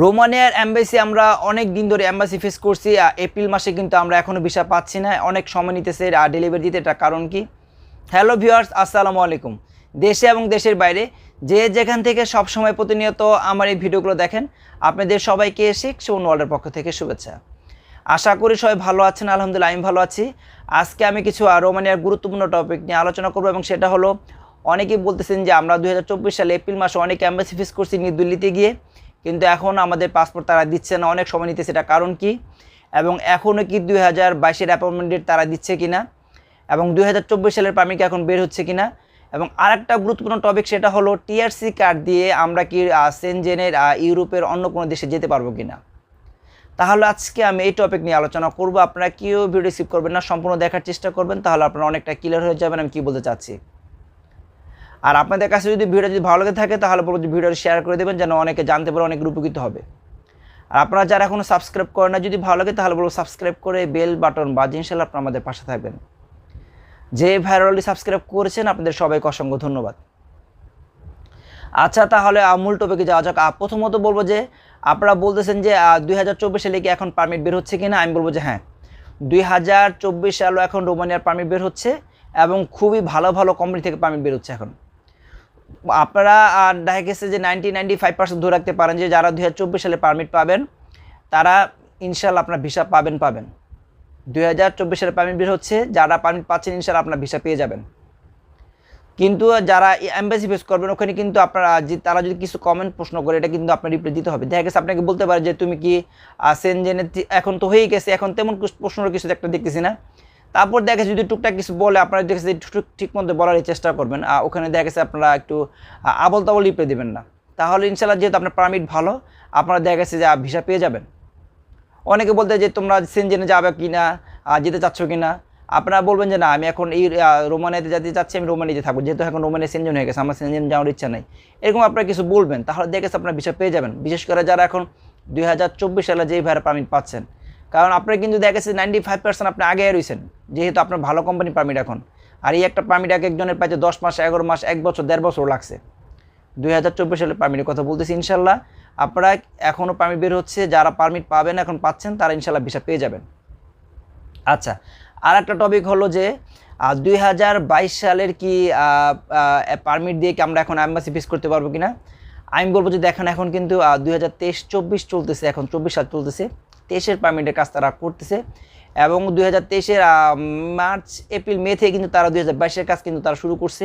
রোমানিয়ার embassy আমরা অনেক দিন ধরে অ্যাম্বাসি ফেস করছি এপ্রিল মাসে কিন্তু আমরা এখনও ভিসা পাচ্ছি না। অনেক সময় নিতেছে ডেলিভারি দিতে এটা কারণ কি? হ্যালো ভিউয়ার্স আসসালামু আলাইকুম। দেশে এবং দেশের বাইরে যে যেখান থেকে সব সময় প্রতিনিয়ত আমার এই ভিডিওগুলো দেখেন, আপনাদের সবাইকে শেখ সুমন ওয়ার্ল্ডের পক্ষ থেকে শুভেচ্ছা। আশা করি সবাই ভালো আছেন, আলহামদুলিল্লাহ, আমি ভালো আছি। আজকে আমি কিছু রোমানিয়ার গুরুত্বপূর্ণ টপিক নিয়ে আলোচনা করব এবং সেটা হলো, অনেকেই বলতেছেন যে আমরা দু হাজার চব্বিশ সালে এপ্রিল মাসে অনেক অ্যাম্বাসি ফেস করছি নিউ দিল্লিতে গিয়ে। কিন্তু এখন আমাদের পাসপোর্ট তারা দিচ্ছে না, অনেক সময় নিতে সেটা কারণ কি? এবং এখনও কি দুই হাজার বাইশের অ্যাপয়েন্টমেন্ট ডেট তারা দিচ্ছে কি না এবং দুই হাজার চব্বিশ সালের পারমিট এখন বের হচ্ছে কি না এবং আরেকটা গুরুত্বপূর্ণ টপিক সেটা হলো টিআরসি কার্ড দিয়ে আমরা কি সেনজেনের ইউরোপের অন্য কোনো দেশে যেতে পারব কি না তাহলে আজকে আমি এই টপিক নিয়ে আলোচনা করব। আপনারা কেউ ভিডিও রিসিভ করবেন না, সম্পূর্ণ দেখার চেষ্টা করবেন, তাহলে আপনারা অনেকটা ক্লিয়ার হয়ে যাবেন, আমি কী বলতে চাচ্ছি? আর আপনাদের কাছে যদি ভিডিও যদি ভালো লাগে থাকে, তাহলে বলব যে ভিডিওটা শেয়ার করে দেবেন, যেন অনেকে জানতে পারে, অনেক উপকৃত হবে। আর আপনারা যারা এখনও সাবস্ক্রাইব করেন না যদি ভালো লাগে, তাহলে বলব সাবস্ক্রাইব করে বেল বাটন বাজিয়ে ইনশাল্লাহ আপনারা আমাদের পাশে থাকবেন। যে ভাইরালি সাবস্ক্রাইব করেছেন, আপনাদের সবাইকে অসংখ্য ধন্যবাদ। আচ্ছা তাহলে মূল টপিকে যাওয়া যাক। প্রথমত বলব যে, আপনারা বলতেছেন যে দুই হাজার চব্বিশ সালে কি এখন পারমিট বের হচ্ছে কি না আমি বলব যে হ্যাঁ। দুই হাজার চব্বিশ সালও এখন রোমানিয়ার পারমিট বের হচ্ছে এবং খুবই ভালো ভালো কোম্পানি থেকে পারমিট বের হচ্ছে এখন। আপনারা দেখা গেছে যে নাইনটি নাইনটি ফাইভ পার্সেন্ট ধরে রাখতে পারেন যে যারা দুই হাজার চব্বিশ সালে পারমিট পাবেন, তারা ইনশাল্লাহ আপনার ভিসা পাবেন পাবেন। দুই হাজার চব্বিশ সালে পারমিট বের হচ্ছে, যারা পারমিট পাচ্ছেন ইনশাল্লাহ আপনার ভিসা পেয়ে যাবেন। কিন্তু যারা এম্বাসি ফেস করবেন, ওখানে কিন্তু আপনারা তারা যদি কিছু কমেন্ট প্রশ্ন করে, এটা কিন্তু আপনার রিপ্লাই দিতে হবে। দেখা গেছে আপনাকে বলতে পারে যে, তুমি কি সেনজেনের এখন তো হয়ে গেছে, এখন তেমন কিছু প্রশ্নের কিছু একটা দেখতেছি না। তারপর দেখা যদি টুকটাক কিছু বলে, আপনারা দেখেছে ঠিক মতো বলার চেষ্টা করবেন আর ওখানে দেখা গেছে আপনারা একটু আবল তাবল রিপ্লাই দেবেন না। তাহলে ইনশাল্লাহ যেহেতু আপনার পারমিট ভালো, আপনারা দেখা গেছে যে ভিসা পেয়ে যাবেন। অনেকে বলতে যে, তোমরা সেনজেনে যাবে কি না যেতে চাচ্ছ কি না আপনারা বলবেন যে, না, আমি এখন এই রোমানিয়াতে যেতে চাচ্ছি, আমি রোমানিয়াতে থাকব। যেহেতু এখন রোমানিয়া সেনজেন হয়ে গেছে, আমার সেনজেন যাওয়ার ইচ্ছা নেই। এরকম আপনারা কিছু বলবেন, তাহলে দেখে আপনারা ভিসা পেয়ে যাবেন। বিশেষ করে যারা এখন দুই হাজার চব্বিশ সালে যেই ভাইয়ের পারমিট পাচ্ছেন কারণ আপনারা কিন্তু দেখা গেছে নাইনটি ফাইভ পার্সেন্ট আপনি আগে রয়েছেন যেহেতু আপনার ভালো কোম্পানি পারমিট এখন। আর এই একটা পারমিট এক একজনের পাইছে দশ মাস, এগারো মাস, এক বছর, দেড় বছর লাগছে। দুই হাজার চব্বিশ সালের পারমিটের কথা বলতেছি ইনশাল্লাহ। আপনারা এখনও পারমিট বের হচ্ছে, যারা পারমিট পাবেন, এখন পাচ্ছেন, তারা ইনশাল্লাহ ভিসা পেয়ে যাবেন। আচ্ছা আর একটা টপিক হলো যে দুই হাজার বাইশ সালের কি পারমিট দিয়ে কি আমরা এখন অ্যাম্বাসি ফিস করতে পারব কি না আমি বলব যে দেখেন, এখন কিন্তু দুই হাজার তেইশ, চব্বিশ চলতেছে, এখন চব্বিশ সাল চলতেছে। তেইশের পারমিটের কাজ তারা করতেছে। এবং দুই হাজার তেইশের মার্চ, এপ্রিল, মে থেকে কিন্তু তারা দুই হাজার বাইশের কাজ কিন্তু তারা শুরু করছে।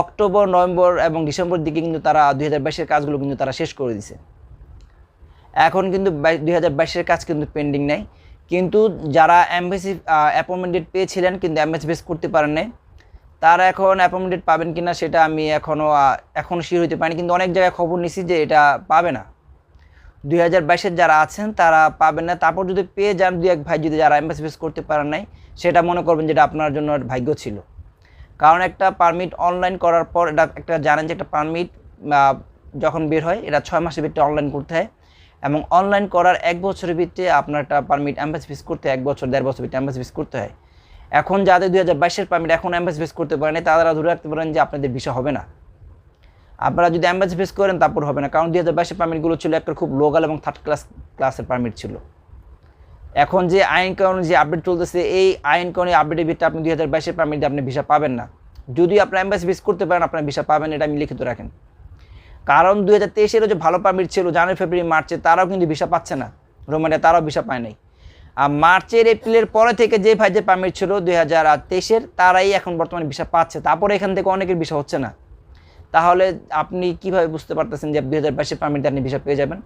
অক্টোবর, নভেম্বর এবং ডিসেম্বর দিকে কিন্তু তারা দুই হাজার বাইশের কাজগুলো কিন্তু তারা শেষ করে দিছে। এখন কিন্তু দুই হাজার বাইশের কাজ কিন্তু পেন্ডিং নেই। কিন্তু যারা অ্যাম্বাসি অ্যাপয়েন্টমেন্ট পেয়েছিলেন কিন্তু অ্যাম্বাসি ফেস করতে পারেন নাই। তারা এখন অ্যাপয়েন্টমেন্ট পাবেন কি না সেটা আমি এখনও এখনও শিওর হতে পারিনি। কিন্তু অনেক জায়গায় খবর নিছি যে এটা পাবে না। দুই হাজার বাইশের যারা আছেন, তারা পাবেন না। তারপর যদি পেয়ে যান, দুই এক ভাই যদি যারা অ্যাম্বাসি ফেস করতে পারেন নাই, সেটা মনে করবেন যেটা আপনার জন্য ভাগ্য ছিল। কারণ একটা পারমিট অনলাইন করার পর, এটা একটা জানেন যে একটা পারমিট যখন বের হয়, এটা ছয় মাসের ভিতরে অনলাইন করতে হয়। এবং অনলাইন করার এক বছরের ভিতরে আপনার একটা পারমিট অ্যাম্বাসি ফিস করতে এক বছর, দেড় বছর ভিতরে অ্যাম্বাসি ফিস করতে হয়। এখন যাদের দুই হাজার বাইশের পারমিট এখন অ্যাম্বাসি ফিস করতে পারেনি, তারা ধরে রাখতে পারেন যে আপনাদের বিষয় হবে না। আপনারা যদি অ্যাম্বাসি ফেস করেন, তারপর হবে না। কারণ দুই হাজার বাইশের পারমিটগুলো ছিল একটা খুব লোকাল এবং থার্ড ক্লাস ক্লাসের পারমিট ছিল। এখন যে আইন কানুন যে আপডেট চলতেছে, এই আইন কানুন আপডেটের ভিত্তিতে আপনি দুই হাজার বাইশের পারমিট আপনি ভিসা পাবেন না। যদি আপনার অ্যাম্বাসি ফেস করতে পারেন, আপনার ভিসা পাবেন এটা আমি লিখিত রাখেন। কারণ দুই হাজার তেইশেরও যে ভালো পারমিট ছিল, জানুয়ারি, ফেব্রুয়ারি, মার্চে, তারাও কিন্তু ভিসা পাচ্ছে না। রোমানিয়া তারাও ভিসা পায় নাই। আর মার্চের, এপ্রিলের পরে থেকে যে ভাই যে পারমিট ছিল দুই হাজার তেইশের, তারাই এখন বর্তমানে ভিসা পাচ্ছে। তারপরে এখান থেকে অনেকের ভিসা হচ্ছে না। তাহলে আপনি কীভাবে বুঝতে পারতেছেন যে দুই হাজার বাইশের পারমিট আপনি ভিসা পেয়ে যাবেন?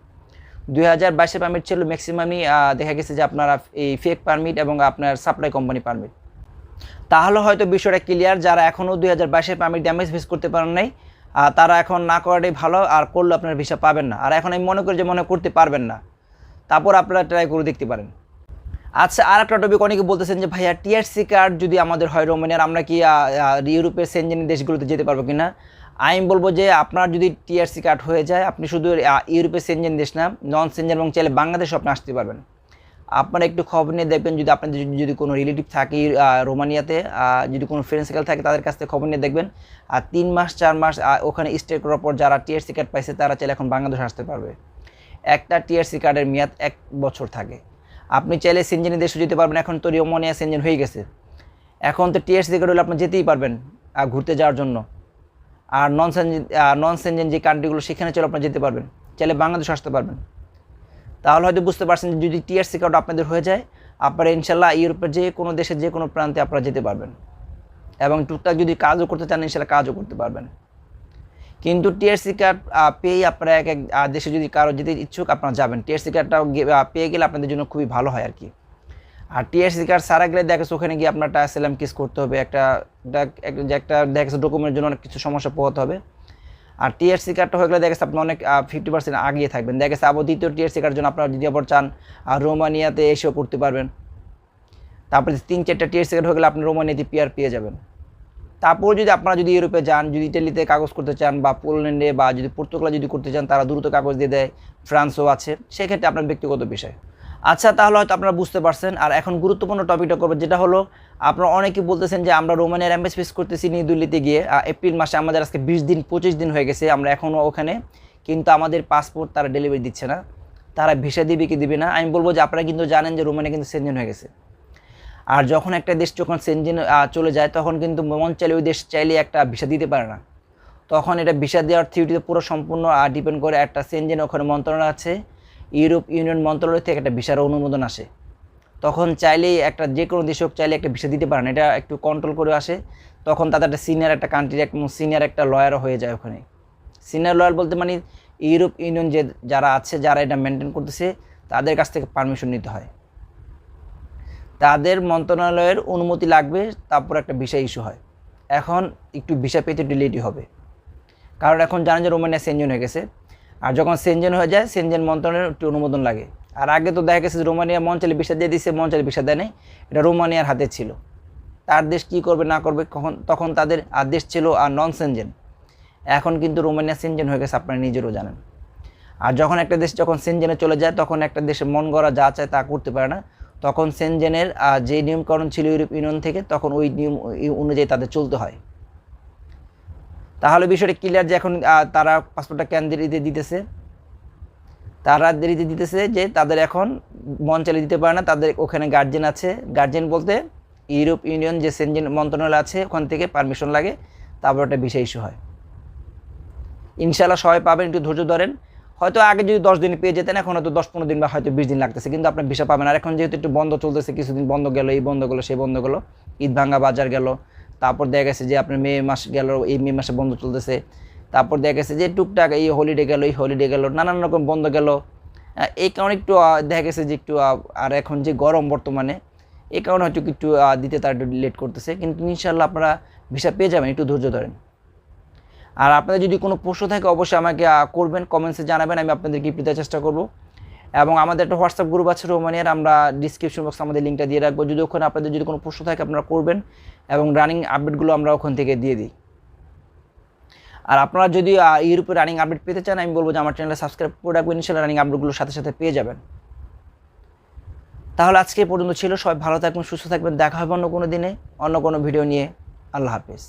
দুই হাজার বাইশের পারমিট ছিল ম্যাক্সিমামই দেখা গেছে যে আপনারা এই ফেক পারমিট এবং আপনার সাপ্লাই কোম্পানি পারমিট তাহলে হয়তো বিষয়টা ক্লিয়ার যারা এখনও দুই হাজার বাইশের পারমিট ড্যামেজ ফেস করতে পারেন নাই তারা এখন না করাটাই ভালো, আর করলে আপনার ভিসা পাবেন না। আর এখন আমি মনে করি যে মনে করতে পারবেন না। তারপর আপনারা ট্রাই করে দেখতে পারেন। আচ্ছা আর একটা টপিক অনেকে বলতেছেন যে, ভাইয়া টিআরসি কার্ড যদি আমাদের হয় রোমানিয়ার, আমরা কি ইউরোপের সেনজেনি দেশগুলোতে যেতে পারব কি না আমি বলব যে আপনার যদি টিআরসি কার্ড হয়ে যায় আপনি শুধু আহ, ইউরোপের সেনজেন দেশ না নন সেনজেন এবং চাইলে বাংলাদেশে আপনি আসতে পারবেন। আপনারা একটু খবর নিয়ে দেখবেন যদি আপনাদের যদি- কোনো রিলেটিভ থাকে রোমানিয়াতে যদি কোনো ফ্রেন্ড সার্কেল থাকে তাদের কাছ থেকে খবর নিয়ে দেখবেন। আর তিন মাস চার মাস ওখানে স্টে করার পর যারা টিআরসি কার্ড পাইছে তারা চাইলে এখন বাংলাদেশ আসতে পারবে। একটা টিআরসি কার্ডের মেয়াদ এক বছর থাকে। আপনি চাইলে সেনজেনি দেশে যেতে পারবেন এখন তো রিওমনিয়া সেনজেন হয়ে গেছে। এখন তো টিআরসি কার্ড হলে আপনি যেতেই পারবেন ঘুরতে যাওয়ার জন্য। আর নন নন সেনজেন যে কান্ট্রিগুলো সেখানে চলে আপনি যেতে পারবেন। চাইলে বাংলাদেশ আসতে পারবেন। তাহলে হয়তো বুঝতে পারছেন যে যদি টিআরসি কার্ড আপনাদের হয়ে যায়, আপনারা ইনশাল্লাহ ইউরোপের যে কোনো দেশের যে কোনো প্রান্তে আপনারা যেতে পারবেন। এবং টুকটাক যদি কাজও করতে চান, ইনশাল্লাহ কাজও করতে পারবেন। কিন্তু টিআরসি কার্ড পেয়ে আপনারা এক এক দেশে যদি কারও যেতে ইচ্ছুক, আপনারা যাবেন। টিআরসি কার্ডটা পেয়ে গেলে আপনাদের জন্য খুবই ভালো হয় আর কি। আর টিআরসি কার্ড সারা গেলে দেখা যাচ্ছে ওখানে গিয়ে আপনার একটা সেলাম কিস করতে হবে। একটা যে একটা দেখা যাচ্ছে ডকুমেন্টের জন্য অনেক কিছু সমস্যা পোহাতে হবে। আর টিআরসি কার্ডটা হয়ে গেলে দেখা যাচ্ছে আপনি অনেক ফিফটি পার্সেন্ট আগিয়ে থাকবেন। দেখেছে আবার দ্বিতীয় টিআরসি কার্ডের জন্য আপনারা যদি আবার চান আর রোমানিয়াতে এসেও করতে পারবেন। তারপরে তিন, চারটা টিআরসি কার্ড হয়ে গেলে আপনি রোমানিয়াতে পিআর পেয়ে যাবেন। তারপর যদি আপনারা যদি ইউরোপে যান, যদি ইটালিতে কাগজ করতে চান বা পোল্যান্ডে বা যদি পর্তুগালে যদি করতে চান, তারা দ্রুত কাগজ দিয়ে দেয়। ফ্রান্সও আছে। সেক্ষেত্রে আপনার ব্যক্তিগত বিষয়। আচ্ছা তাহলে হয়তো আপনারা বুঝতে পারছেন। আর এখন গুরুত্বপূর্ণ টপিকটা করব, যেটা হলো, আপনারা অনেকেই বলতেছেন যে আমরা রোমানিয়ার অ্যাম্বাস ফেস করতেছি নিউ দিল্লিতে গিয়ে। এপ্রিল মাসে আমাদের আজকে বিশ দিন, পঁচিশ দিন হয়ে গেছে, আমরা এখনও ওখানে। কিন্তু আমাদের পাসপোর্ট তারা ডেলিভারি দিচ্ছে না। তারা ভিসা দিবে কি দিবে না? আমি বলব যে আপনারা কিন্তু জানেন যে রোমানিয়া কিন্তু সেনজেন হয়ে গেছে। আর যখন একটা দেশ যখন সেনজেন চলে যায়, তখন কিন্তু মন চাইলে ওই দেশ চাইলে একটা ভিসা দিতে পারে না। তখন এটা ভিসা দেওয়ার থিওরিতে পুরো সম্পূর্ণ ডিপেন্ড করে একটা সেনজেন ওখানে মন্ত্রণালয় আছে। ইউরোপ ইউনিয়ন মন্ত্রণালয় থেকে একটা ভিসার অনুমোদন আসে। তখন চাইলেই একটা যে কোনো দেশ হোক চাইলে একটা ভিসা দিতে পারে না এটা একটু কন্ট্রোল করে আসে। তখন তাদের একটা সিনিয়র একটা কান্ট্রির একটা সিনিয়র একটা লয়ারও হয়ে যায় ওখানে। সিনিয়র লয়ার বলতে মানে ইউরোপ ইউনিয়ন যে যারা আছে, যারা এটা মেনটেন করতেছে, তাদের কাছ থেকে পারমিশন নিতে হয়। তাদের মন্ত্রণালয়ের অনুমতি লাগবে, তারপর একটা ভিসা ইস্যু হয়। এখন একটু ভিসা পেতে লেটই হবে। কারণ এখন জানেন যে রোমানিয়া সেনজেন হয়ে গেছে। আর যখন সেনজেন হয়ে যায়, সেনজেন মন্ত্রণের একটু অনুমোদন লাগে। আর আগে তো দেখা গেছে রোমানিয়া মঞ্চালে ভিসা দিয়ে দিচ্ছে মঞ্চালে ভিসা দেয় নাই। এটা রোমানিয়ার হাতে ছিল। তার দেশ কী করবে, না করবে, কখন তখন তাদের আর দেশ ছিল আর নন সেনজেন। এখন কিন্তু রোমানিয়া সেনজেন হয়ে গেছে, আপনারা নিজেরও জানেন। আর যখন একটা দেশ যখন সেনজেনে চলে যায়, তখন একটা দেশে মন গড়া যা চায় তা করতে পারে না। তখন সেনজেনের যে নিয়মকরণ ছিল ইউরোপ ইউনিয়ন থেকে, তখন ওই নিয়ম অনুযায়ী তাদের চলতে হয়। তাহলে বিষয়টা ক্লিয়ার যে এখন তারা পাসপোর্টটা কেন দেরিতে দিতেছে? তারা দেরিতে দিতেছে যে তাদের এখন মন চালিয়ে দিতে পারে না, তাদের ওখানে গার্জেন আছে। গার্জেন বলতে ইউরোপ ইউনিয়ন যে সেনজেন মন্ত্রণালয় আছে, ওখান থেকে পারমিশন লাগে, তারপর একটা বিষয় ইস্যু হয়। ইনশাল্লাহ সবাই পাবেন, একটু ধৈর্য ধরেন। হয়তো আগে যদি দশ দিন পেয়ে যেতেন, এখন হয়তো দশ পনেরো দিন বা হয়তো বিশ দিন লাগতেছে, কিন্তু আপনার ভিসা পাবেন আর এখন যেহেতু একটু বন্ধ চলতেছে, কিছুদিন বন্ধ গেলো, এই বন্ধ গেলো সেই বন্ধ গেলো, ঈদ ভাঙ্গা বাজার গেল তারপর দেখা গেছে যে আপনার মে মাস গেল, এই মে মাসে বন্ধ চলতেছে। তারপর দেখা গেছে যে টুকটাক এই হলিডে গেল, এই হলিডে গেল, নানান রকম বন্ধ গেল। এই কারণে একটু দেখা গেছে যে একটু আর এখন যে গরম বর্তমানে, এই কারণে হয়তো একটু দিতে তার একটু লেট করতেছে। কিন্তু ইনশাল্লাহ আপনারা ভিসা পেয়ে যাবেন, একটু ধৈর্য ধরেন। আর আপনাদের যদি কোনো প্রশ্ন থাকে, অবশ্যই আমাকে করবেন কমেন্টসে জানাবেন, আমি আপনাদেরকে দেওয়ার চেষ্টা করব। এবং আমাদের একটা হোয়াটসঅ্যাপ গ্রুপ আছে রোমানিয়ার, আমরা ডিসক্রিপশন বক্সে আমাদের লিঙ্কটা দিয়ে রাখব। যদি ওখানে আপনাদের যদি কোনো প্রশ্ন থাকে আপনারা করবেন এবং রানিং আপডেটগুলো আমরা ওখান থেকে দিয়ে দিই। আর আপনারা যদি ইউরোপে রানিং আপডেট পেতে চান, আমি বলব যে আমার চ্যানেলে সাবস্ক্রাইব করে রাখবেন ইনশাল্লাহ রানিং আপডেটগুলোর সাথে সাথে পেয়ে যাবেন। তাহলে আজকে পর্যন্ত ছিল, সবাই ভালো থাকবেন, সুস্থ থাকবেন, দেখা হবে অন্য কোনো দিনে, অন্য কোনো ভিডিও নিয়ে। আল্লাহ হাফিজ।